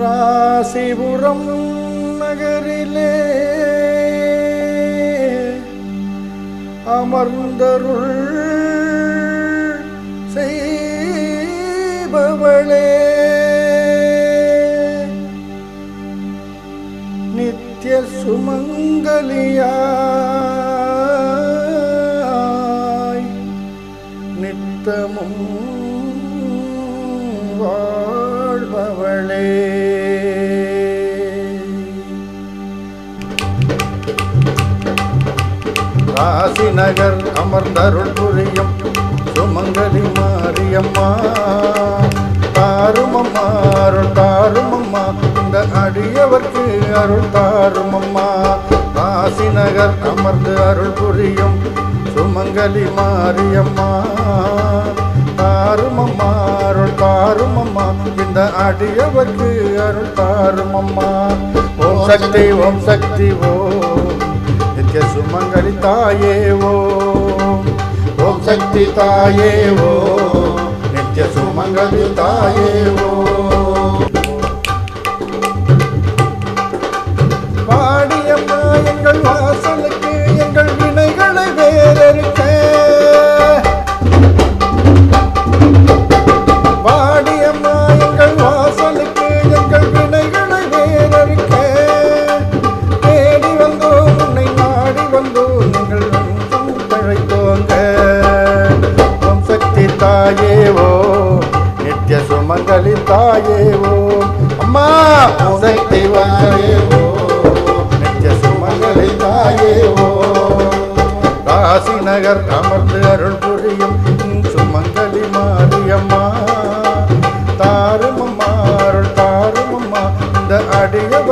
ராசிபுரம் நகரிலே அமர்ந்தருள் செய்பவளே. நித்திய சுமங்கலியாய் நித்தமும் காசி நகர் அமர்ந்தருள் புரியும் சுமங்கலி மாரியம்மா. தாருமம்மா அருள் தாருமம்மா. இந்த அடியவர்க்கு அருள் தாருமம்மா. காசி நகர் அமர்ந்து அருள் புரியும் சுமங்கலி மாரியம்மா. தாருமம்மா அருள் தாருமம்மா. இந்த அடியவர்க்கு அருள் தாருமம்மா. ஓம் சக்தி ஓம் சக்தி ஓம் நித்ய சுமங்கலி தாயே ஓம் ஓம் சக்தி தாயே ஓம் நித்ய சுமங்கலி தாயேவோ அம்மா ஓம் சக்தி வாயேவோ நித்ய சுமங்கலி தாயேவோ. ராசி நகர் அமர்ந்து அருள் புரியும் சுமங்கலி மாரியம்மா. தாருமம்மா அருள் தாருமம்மா. இந்த அடியம்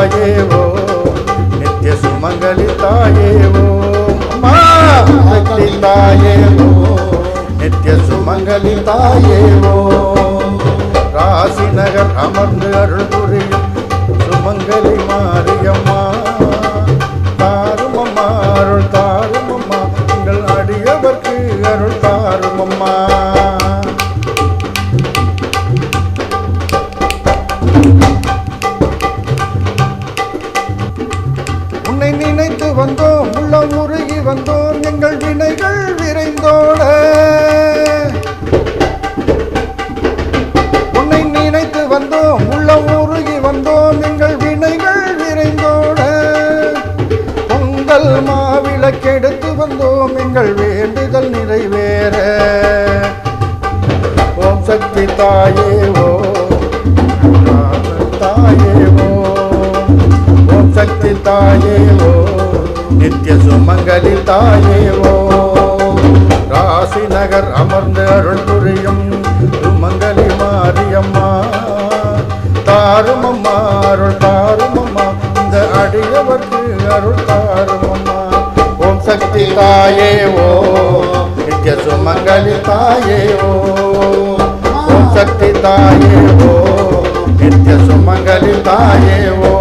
தாயேவோ நித்திய சுமங்கலி தாயேவோ அம்மா சக்தி தாயேவோ நித்திய சுமங்கலி தாயேவோ. ராசி நகர் அமர்ந்து அருள் புரியும் சுமங்கலி மாரியம்மா தாருமம்மா அருள் தாருமம்மா உங்கள் அடியவர்க்கு அருள் எங்கள் மாவிளக்கெடுத்து வந்தோம். எங்கள் வேண்டுதல் நிறைவேற. ஓம் சக்தி தாயே ஓ தாயே ஓ ஓம் சக்தி தாயே ஓ நித்ய சுமங்கலி தாயே ஓ ராசி நகர் அமர்ந்து அருள் புரியும் சுமங்கலி மாரியம்மா. தாருமம்மா அருள் தாருமம்மா அடியவர்க்கு அருள் தாருமம்மா ஓம் சக்தி தாயே ஓ நித்ய சுமங்கலி தாயே ஓ ஓம் சக்தி தாயே ஓ நித்ய சுமங்கலி தாயே ஓ